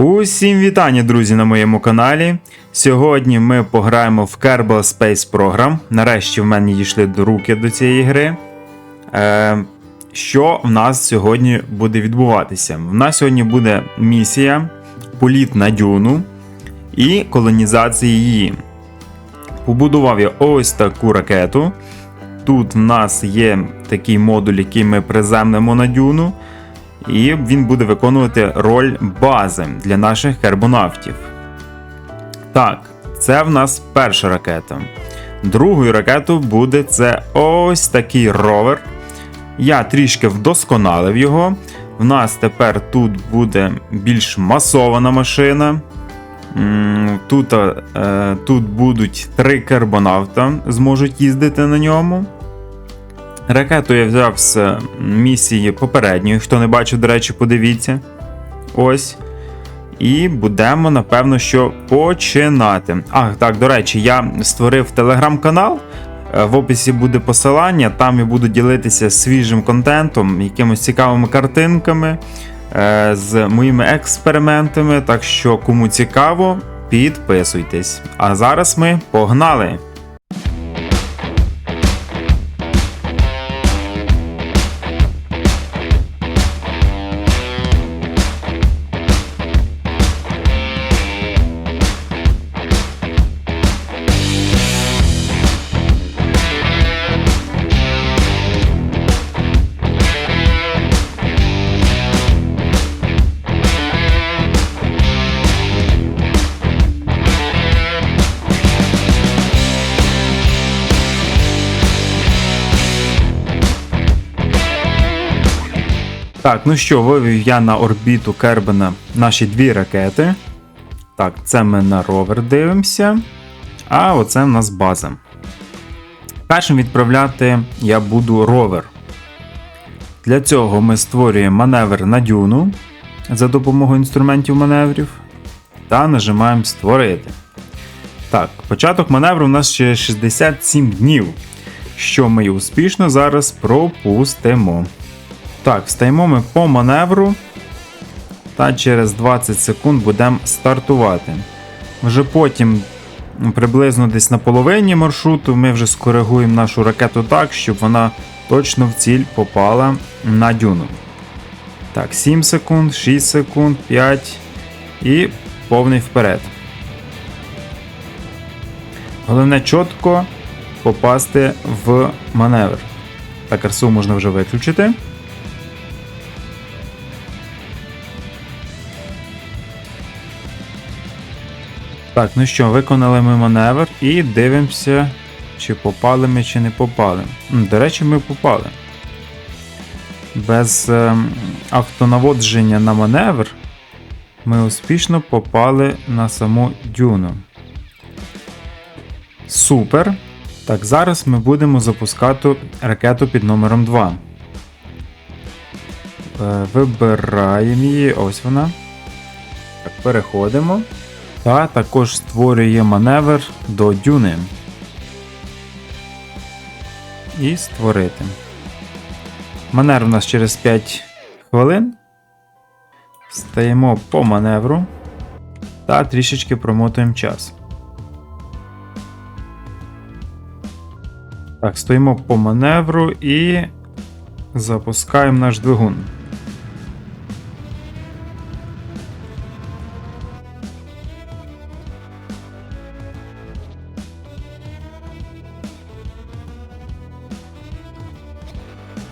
Усім вітання, друзі, на моєму каналі. Сьогодні ми пограємо в Kerbal Space Program. Нарешті в мене дійшли до руки до цієї гри. Е, що в нас сьогодні буде відбуватися? В нас сьогодні буде місія, політ на дюну і колонізація її. Побудував я ось таку ракету. Тут в нас є такий модуль, який ми приземнимо на дюну. І він буде виконувати роль бази для наших карбонавтів. Так, це в нас перша ракета. Другою ракетою буде це ось такий ровер. Я трішки вдосконалив його. В нас тепер тут буде більш масована машина. Тут, е, тут будуть три карбонавта, зможуть їздити на ньому. Ракету я взяв з місії попередньої. Хто не бачив, до речі, подивіться. Ось. І будемо, напевно, що починати. А, так, до речі, я створив телеграм-канал. Е, В описі буде посилання, там я буду ділитися свіжим контентом, якимось цікавими картинками е, з моїми експериментами. Так що, кому цікаво, підписуйтесь. А зараз ми погнали! Так, ну що, вивів я на орбіту Кербена наші дві ракети. Так, це ми на ровер дивимося. А оце в нас база. Першим відправляти я буду ровер. Для цього ми створюємо маневр на дюну за допомогою інструментів маневрів. Та нажимаємо Створити. Так, початок маневру у нас ще 67 днів, що ми успішно зараз пропустимо. Так, стаємо ми по маневру. Та через 20 секунд будемо стартувати. Вже потім, приблизно десь на половині маршруту, ми вже скоригуємо нашу ракету так, щоб вона точно в ціль попала на дюну. Так, 7 секунд, 6 секунд, 5 і повний вперед. Головне чітко попасти в маневр. Так, РСУ можна вже виключити. Так, ну що, виконали ми маневр і дивимося, чи попали ми, чи не попали. До речі, ми попали. Без ем, автонаводження на маневр ми успішно попали на саму дюну. Супер. Так, зараз ми будемо запускати ракету під номером 2. Е, Вибираємо її, ось вона. Так, переходимо. Та також створює маневр до дюни. І створити. Маневр у нас через 5 хвилин. Стаємо по маневру та трішечки промотуємо час. Так, стоїмо по маневру і запускаємо наш двигун.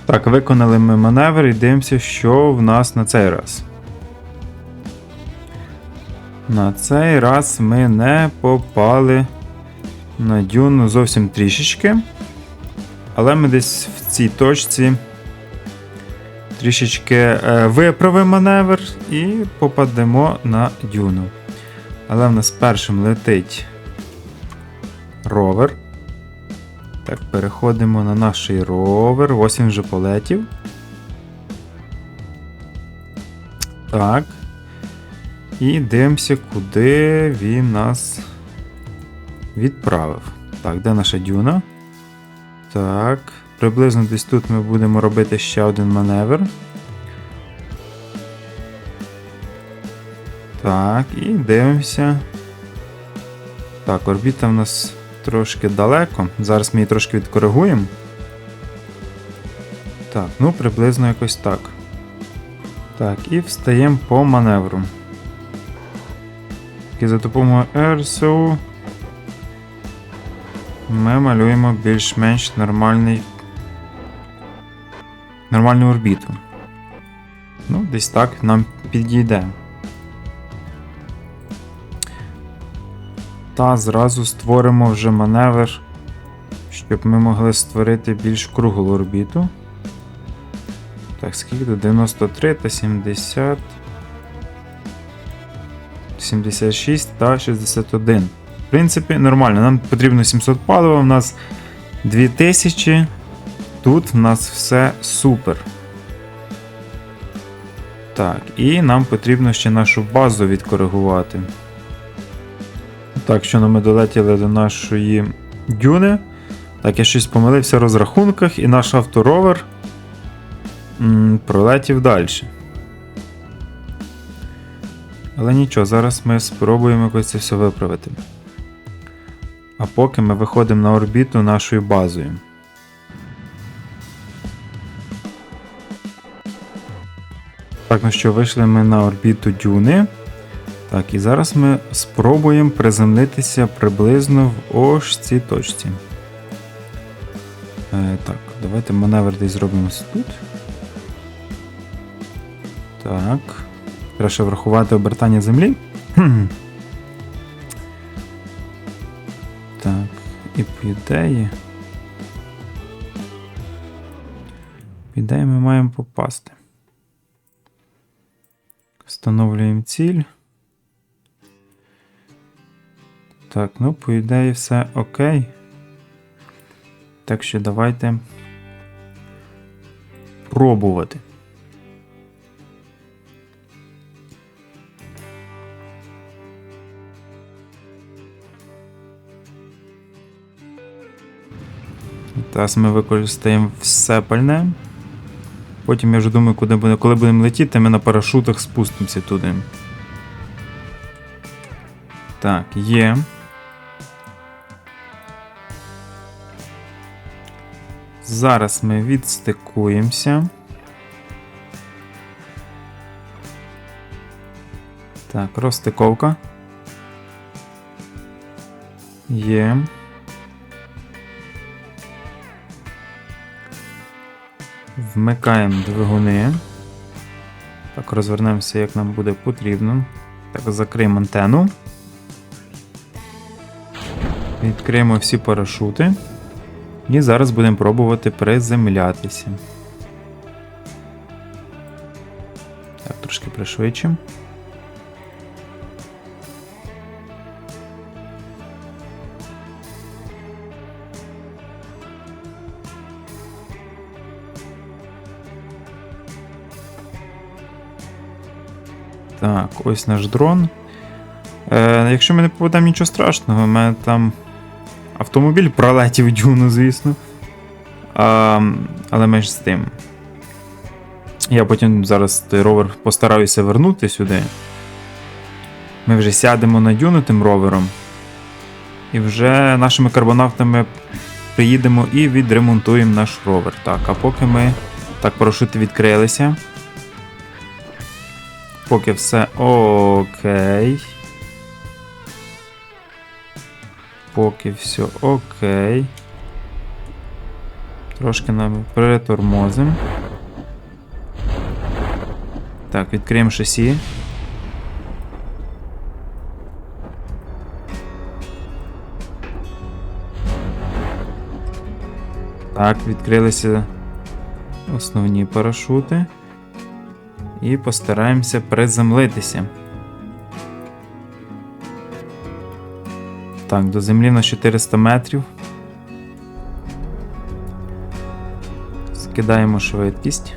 Так, виконали ми маневр і дивимося, що в нас на цей раз. На цей раз ми не попали на дюну зовсім трішечки. Але ми десь в цій точці трішечки е, виправимо маневр і попадемо на дюну. Але в нас першим летить ровер. Так, переходимо на наш ровер. Ось він вже полетів. Так. І дивимося, куди він нас відправив. Так, де наша дюна? Так. Приблизно десь тут ми будемо робити ще один маневр. Так, і дивимося. Так, орбіта в нас трошки далеко. Зараз ми її трошки відкоригуємо. Так, ну приблизно якось так. Так, і встаємо по маневру. І за допомогою RSO ми малюємо більш-менш нормальний. Нормальну орбіту. Ну, десь так нам підійде. Та зразу створимо вже маневр, щоб ми могли створити більш круглу орбіту. Так, скільки тут? 93 та 70. 76 та 61. В принципі, нормально. Нам потрібно 700 палива, у нас 2000. Тут в нас все супер. Так, і нам потрібно ще нашу базу відкоригувати. Так, що ми долетіли до нашої дюни. Так, я щось помилився в розрахунках, і наш авторовер м, пролетів далі. Але нічого, зараз ми спробуємо якось це все виправити. А поки ми виходимо на орбіту нашою базою. Так, ну що, вийшли ми на орбіту Дюни. Так, і зараз ми спробуємо приземлитися приблизно в ось цій точці. Е, так, давайте маневр десь зробимо тут. Так. Треба ще врахувати обертання землі. Так, і по ідеї. По ідеї ми маємо попасти. Встановлюємо ціль. Так, ну, по ідеї, все окей. Так що давайте пробувати. Зараз ми використаємо все пальне. Потім я вже думаю, куди буде, коли будемо летіти, ми на парашутах спустимося туди. Так, є. Зараз ми відстикуємося. Так, розстиковка. Є. Вмикаємо двигуни. Так, розвернемося, як нам буде потрібно. Так, закриємо антенну. Відкриємо всі парашути. І зараз будемо пробувати приземлятися. Так, трошки пришвидшимо. Так, ось наш дрон. Е, Якщо ми не попадемо нічого страшного, мене там автомобіль пролетів дюну, звісно. А, Але менш з тим. Я потім зараз той ровер постараюся вернути сюди. Ми вже сядемо на дюну тим ровером. І вже нашими карбонавтами приїдемо і відремонтуємо наш ровер. Так, а поки ми. Так, парашути відкрилися. Поки все окей. Поки все окей. Трошки нам притормозимо. Так, відкриємо шасі. Так, відкрилися основні парашути. І постараємося приземлитися. Так, до землі на 400 метрів. Скидаємо швидкість.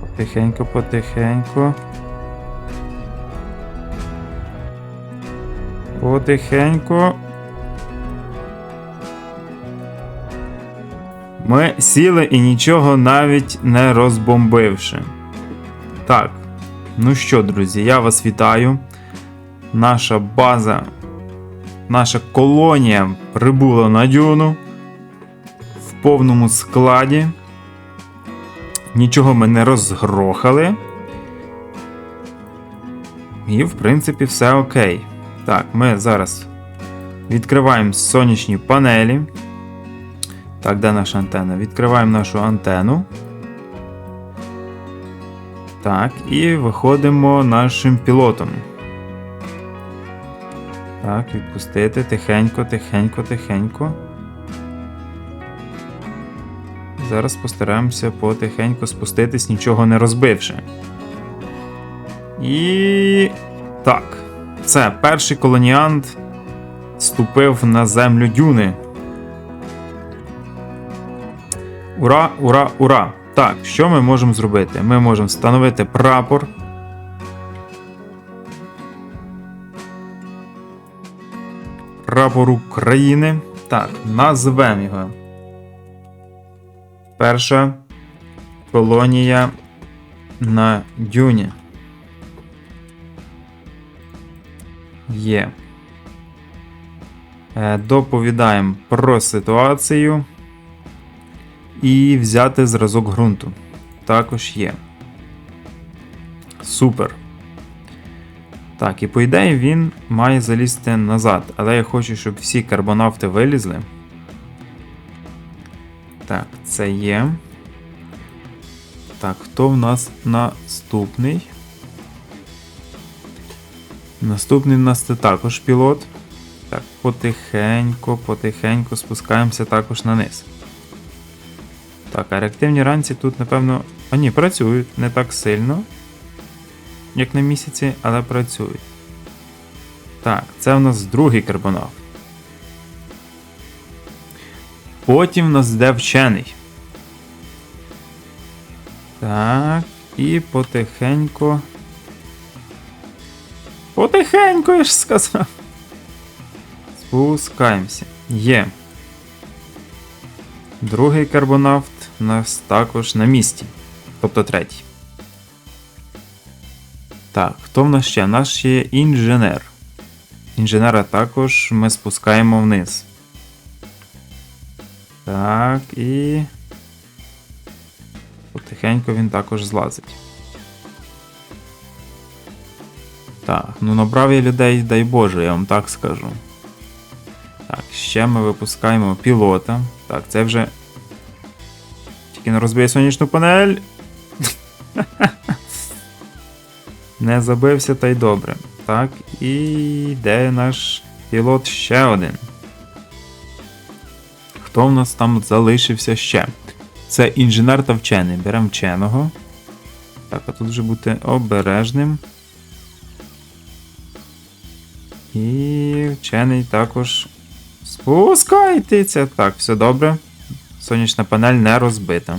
Потихеньку, потихеньку. Потихеньку. Ми сіли і нічого навіть не розбомбивши. Так, ну що, друзі, я вас вітаю. Наша база, наша колонія прибула на дюну в повному складі. Нічого ми не розгрохали. І, в принципі, все окей. Так, ми зараз відкриваємо сонячні панелі. Так, де наша антенна? Відкриваємо нашу антенну. Так, і виходимо нашим пілотом. Так, відпустити тихенько, тихенько, тихенько. Зараз постараємося потихеньку спуститись, нічого не розбивши. І. Так. Це перший колоніант ступив на землю дюни. Ура, ура, ура! Так, що ми можемо зробити? Ми можемо встановити прапор. Прапор України. Так, назвемо його. Перша колонія на дюні. Є. Е, Доповідаємо про ситуацію. І взяти зразок ґрунту. Також є. Супер. Так, і по ідеї він має залізти назад. Але я хочу, щоб всі карбонавти вилізли. Так, це є. Так, хто в нас наступний? Наступний в нас це також пілот. Так, потихеньку, потихеньку спускаємося також на низ. Так, а реактивні ранці тут, напевно. А ні, працюють не так сильно, як на місяці, але працюють. Так, це в нас другий карбонавт. Потім в нас йде вчений. Так, і потихеньку. Потихеньку, я ж сказав. Спускаємося. Є. Другий карбонавт у нас також на місці. Тобто третій. Так, хто в нас ще? У нас ще є інженер. Інженера також ми спускаємо вниз. Так, і. Потихеньку він також злазить. Так, ну набрав я людей, дай Боже, я вам так скажу. Так, ще ми випускаємо пілота. Так, це вже. Тільки не розбиє сонячну панель. Не забився, та й добре. Так, і де наш пілот ще один? Хто в нас там залишився ще? Це інженер та вчений. Беремо вченого. Так, а тут вже бути обережним. І вчений також. Спускайтеся! Так, все добре. Сонячна панель не розбита.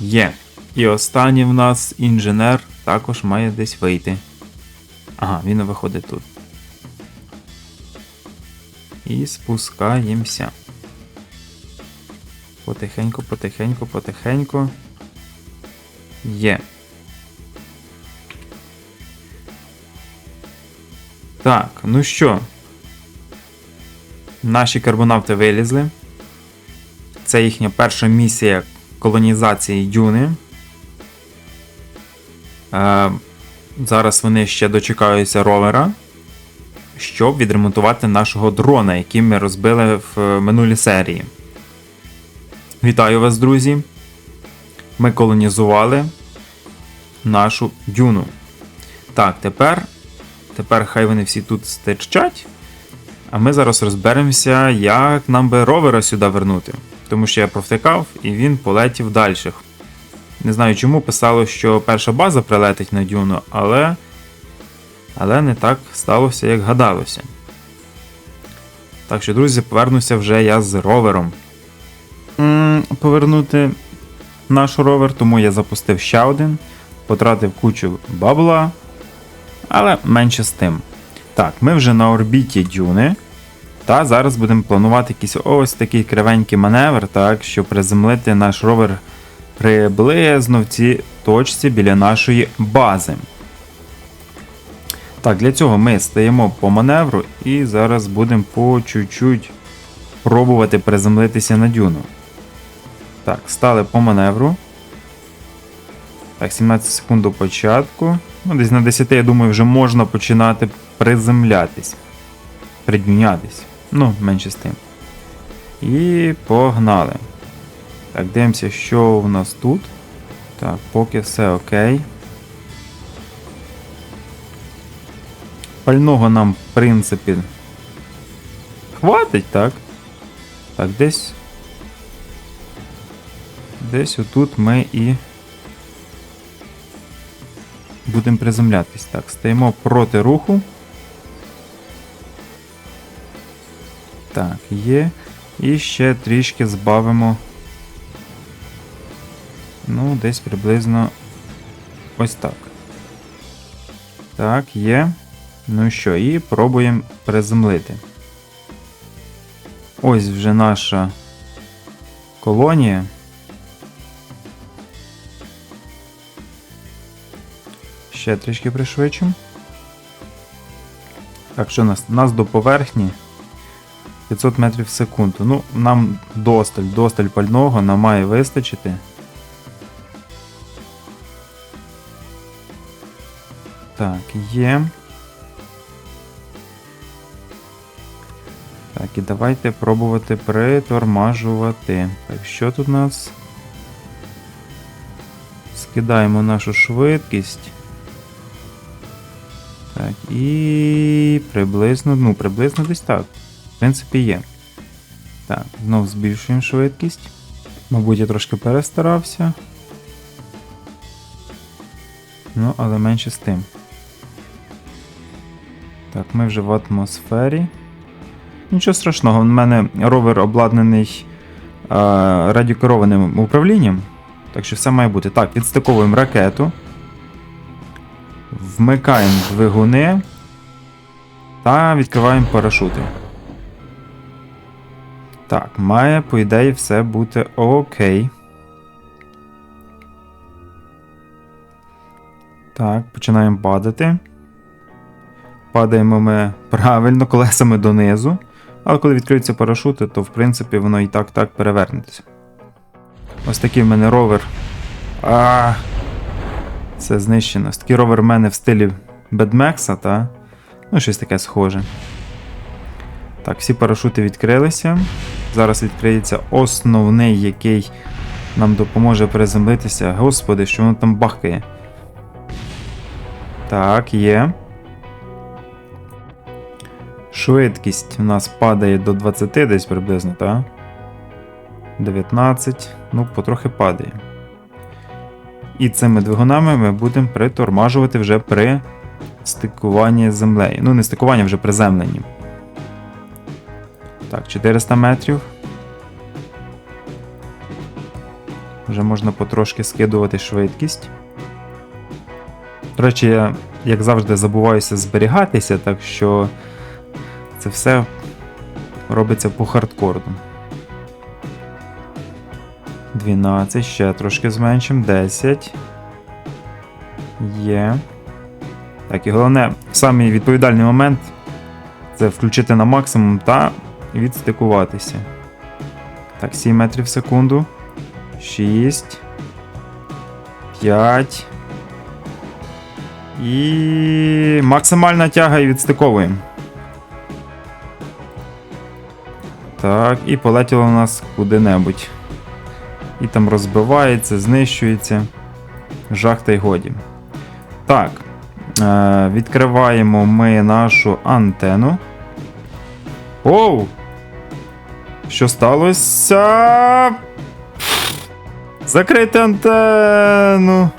Є. І останній в нас інженер також має десь вийти. Ага, він виходить тут. І спускаємося. Потихеньку, потихеньку, потихеньку. Є. Так, ну що? Наші карбонавти вилізли. Це їхня перша місія колонізації Дюни. Е, Зараз вони ще дочекаються ровера, щоб відремонтувати нашого дрона, який ми розбили в минулій серії. Вітаю вас, друзі! Ми колонізували нашу дюну. Так, тепер Тепер хай вони всі тут стечать. А ми зараз розберемося, як нам би ровера сюди вернути. Тому що я провтикав і він полетів далі. Не знаю чому писало, що перша база прилетить на дюну, але але не так сталося, як гадалося. Так що, друзі, повернуся вже я з ровером. М -м, повернути наш ровер, тому я запустив ще один, потратив кучу бабла. Але менше з тим. Так, ми вже на орбіті дюни. Та зараз будемо планувати якийсь ось такий кривенький маневр, так, щоб приземлити наш ровер приблизно в цій точці біля нашої бази. Так, для цього ми стаємо по маневру і зараз будемо по чуть-чуть пробувати приземлитися на дюну. Так, стали по маневру. Так, 17 секунд до початку. Ну, десь на 10, я думаю, вже можна починати приземлятись. Приднятись. Ну, менше з тим. І погнали. Так, дивимося, що у нас тут. Так, поки все окей. Пального нам, в принципі, хватить, так? Так, десь. Десь отут ми і будемо приземлятись. Так, стоїмо проти руху. Так, є. І ще трішки збавимо. Ну, десь приблизно ось так. Так, є. Ну що, і пробуємо приземлити. Ось вже наша колонія. Ще трішки пришвидшимо. Так, що у нас? У нас до поверхні 500 метрів в секунду. Ну, нам досталь, досталь пального нам має вистачити. Так, є. Так, і давайте пробувати притормажувати. Так, що тут у нас? Скидаємо нашу швидкість. Так, і приблизно, ну, приблизно десь так. В принципі, є. Так, знов збільшуємо швидкість. Мабуть, я трошки перестарався. Ну, але менше з тим. Так, ми вже в атмосфері. Нічого страшного, в мене ровер обладнаний а, радіокерованим управлінням. Так що все має бути. Так, відстиковуємо ракету. Вмикаємо двигуни та відкриваємо парашути. Так, має, по ідеї, все бути окей. Так, починаємо падати. Падаємо ми правильно колесами донизу. Але коли відкриються парашути, то в принципі воно і так так перевернеться. Ось такий в мене ровер. А, Це знищено. Такий ровер в мене в стилі Бедмекса, та? Ну, щось таке схоже. Так, всі парашути відкрилися. Зараз відкриється основний, який нам допоможе приземлитися. Господи, що воно там бахкає. Так, є. Швидкість у нас падає до 20 десь приблизно, так? 19, ну, потрохи падає. І цими двигунами ми будемо притормажувати вже при стикуванні з землею. Ну, не стикуванні, вже приземленні. Так, 400 метрів. Вже можна потрошки скидувати швидкість. До речі, я, як завжди, забуваюся зберігатися, так що це все робиться по хардкорду. 12, ще трошки зменшимо, 10. Є. Так, і головне, самий відповідальний момент це включити на максимум та відстикуватися. Так, 7 метрів в секунду. 6. 5. І максимальна тяга і відстиковуємо. Так, і полетіло у нас куди-небудь. І там розбивається, знищується. Жах та й годі. Так. Е, Відкриваємо ми нашу антенну. Оу! Що сталося? Закрити антенну.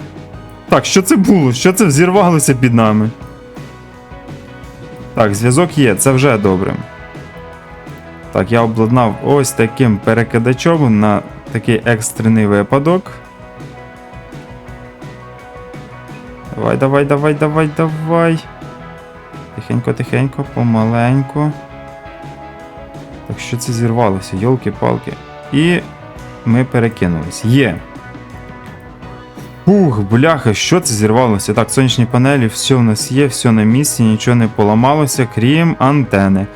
Так, що це було? Що це взірвалося під нами? Так, зв'язок є, це вже добре. Так, я обладнав ось таким перекидачом на такий екстрений випадок. Давай, давай, давай, давай, давай. Тихенько-тихенько, помаленьку. Так що це зірвалося, йолки-палки. І ми перекинулись. Є. Ух, бляха, що це зірвалося? Так, сонячні панелі, все в нас є, все на місці, нічого не поламалося, крім антени.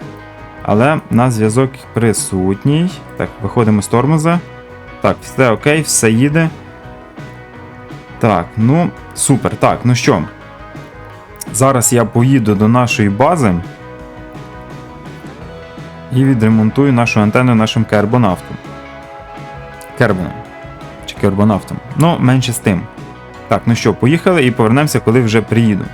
Але на зв'язок присутній. Так, виходимо з тормоза. Так, все окей, все їде. Так, ну, супер. Так, ну що. Зараз я поїду до нашої бази і відремонтую нашу антенну нашим кербонавтом. Кербоном. Чи кербонавтом. Ну, менше з тим. Так, ну що, поїхали і повернемося, коли вже приїду.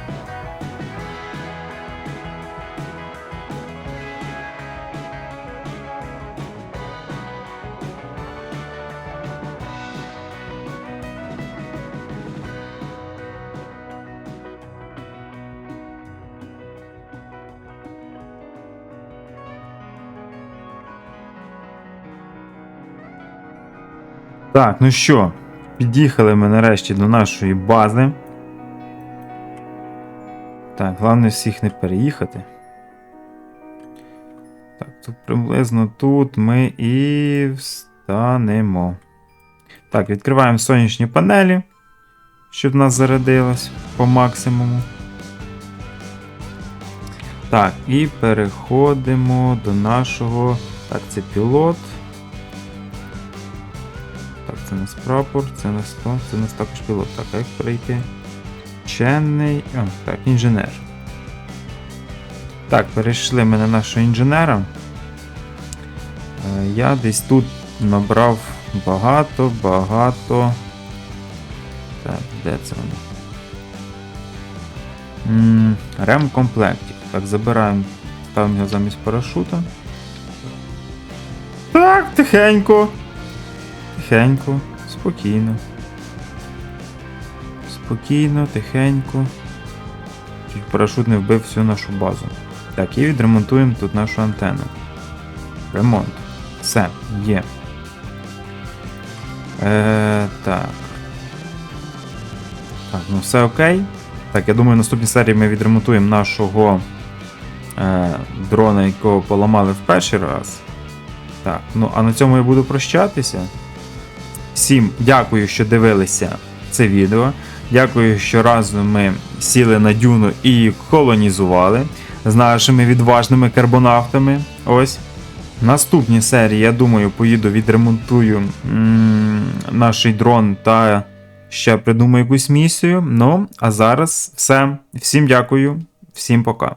Так, ну що, під'їхали ми нарешті до нашої бази. Так, головне всіх не переїхати. Так, тут приблизно тут ми і встанемо. Так, відкриваємо сонячні панелі, щоб нас зарядилось по максимуму. Так, і переходимо до нашого. Так, це пілот. Так, це нас прапор, це нас то, це нас також пілот. Так, як перейти? Вчений. О, так, інженер. Так, перейшли ми на нашого інженера. Е, Я десь тут набрав багато, багато. Так, де це воно? Ремкомплектів. Так, забираємо, ставимо його замість парашута. Так, тихенько. Тихенько, спокійно. Спокійно, тихенько. Чуть парашут не вбив всю нашу базу. Так, і відремонтуємо тут нашу антенну. Ремонт. Все, є. Е, так. Так, ну все окей. Так, я думаю, в наступній серії ми відремонтуємо нашого е, дрона, якого поламали в перший раз. Так, ну а на цьому я буду прощатися. Всім дякую, що дивилися це відео. Дякую, що разом ми сіли на дюну і колонізували з нашими відважними карбонавтами. Ось. В наступній серії, я думаю, поїду відремонтую наш дрон та ще придумаю якусь місію. Ну, а зараз все. Всім дякую, всім пока.